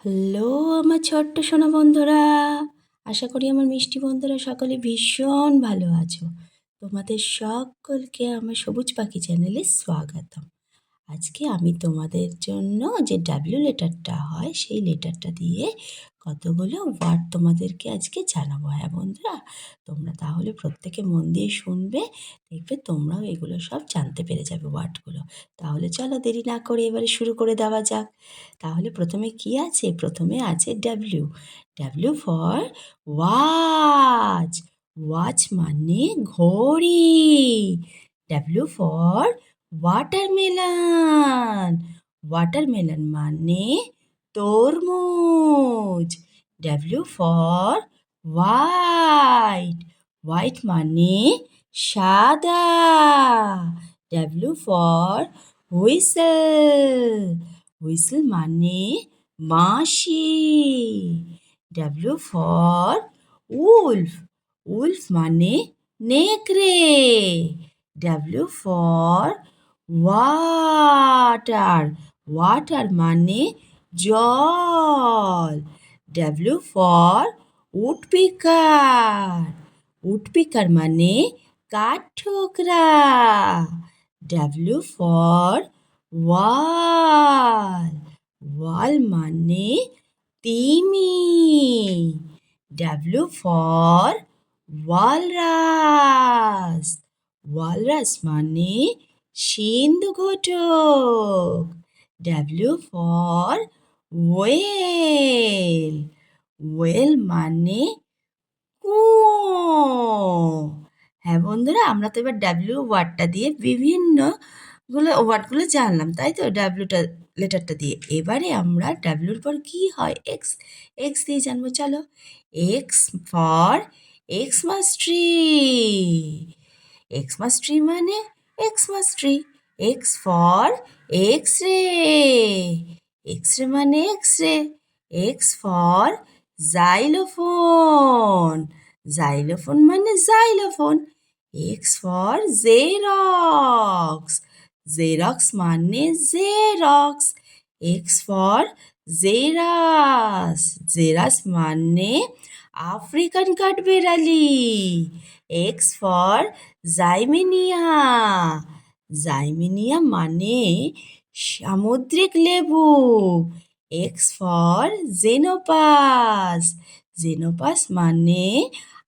Hello আমার ছোট্ট সোনা বন্ধুরা। আশা করি আমার মিষ্টি বন্ধুরা সকলে ভীষণ ভালো আছো। তোমাদের সকলকে আমার সবুজ পাখি চ্যানেলে স্বাগতম। আজকে আমি তোমাদের জন্য যে ডাব্লিউ লেটারটা হয়, সেই লেটারটা দিয়ে কতগুলো ওয়ার্ড তোমাদেরকে আজকে জানাব। হ্যাঁ বন্ধুরা, তোমরা তাহলে প্রত্যেকে মন দিয়ে শুনবে, দেখবে তোমরাও এগুলো সব জানতে পেরে যাবে ওয়ার্ডগুলো। তাহলে চলো দেরি না করে এবারে শুরু করে দেওয়া যাক। তাহলে প্রথমে কি আছে? প্রথমে আছে W W for watch watch মানে ঘড়ি। ডাব্লিউ ফর ওয়াটারমেলন ওয়াটারমেলন মানে তরমুজ ডাব্লিউ ফর হোয়াইট হোয়াইট মানে সাদা ডাব্লিউ ফর হুইসেল হুইসেল মানে বাঁশি ডাব্লিউ ফর উলফ উলফ মানে নেকড়ে ডাব্লিউ ফর ওয়াটার ওয়াটার মানে জল ডাব্লিউ ফর উডপিকার উডপিকার মানে কাঠঠোকরা ডাব্লিউ ফর ওয়াল ওয়াল মানে তিমি ডাব্লিউ ফর ওয়ালরাস ওয়ালরাস মানে সিন্ধু ঘটক ডাব্লিউ ফর ওয়েল ওয়েল মানে কুয়ো। হ্যাঁ বন্ধুরা, আমরা তো এবার ডাব্লিউ ওয়ার্ডটা দিয়ে বিভিন্নগুলো ওয়ার্ডগুলো জানলাম, তাই তো? ডাব্লিউটা লেটারটা দিয়ে। এবারে আমরা ডাব্লিউর পর কি হয়? এক্স এক্স দিয়ে জানব, চলো। X for Xmas tree Xmas tree মানে Xmas tree X for X ray X ray মানে X ray X for xylophone xylophone মানে xylophone X for xerox xerox মানে xerox X for xerus xerus মানে African কাঠবেড়ালি x for জাইমেনিয়া জাইমেনিয়া মানে সামুদ্রিক লেবু। X for xenopus xenopus মানে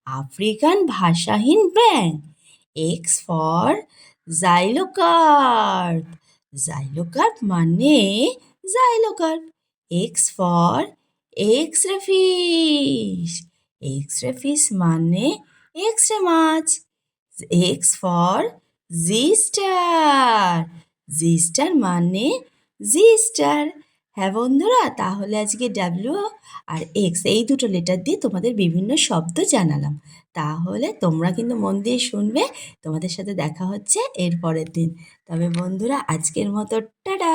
African ভাষাহীন ব্যাং এক্স ফর জাইলোকার্প জাইলোকার্প মানে xylocarp X for X ray fish X ray fish মানে X ray much X for G star G star মানে জি স্টার হ্যাঁ বন্ধুরা, তাহলে আজকে ডাব্লিউ আর এক্স এই দুটো লেটার দিয়ে তোমাদের বিভিন্ন শব্দ জানালাম। তাহলে তোমরা কিন্তু মন দিয়ে শুনবে, তোমাদের সাথে দেখা হচ্ছে এর পরের দিন। তবে বন্ধুরা, আজকের মতো, টাটা!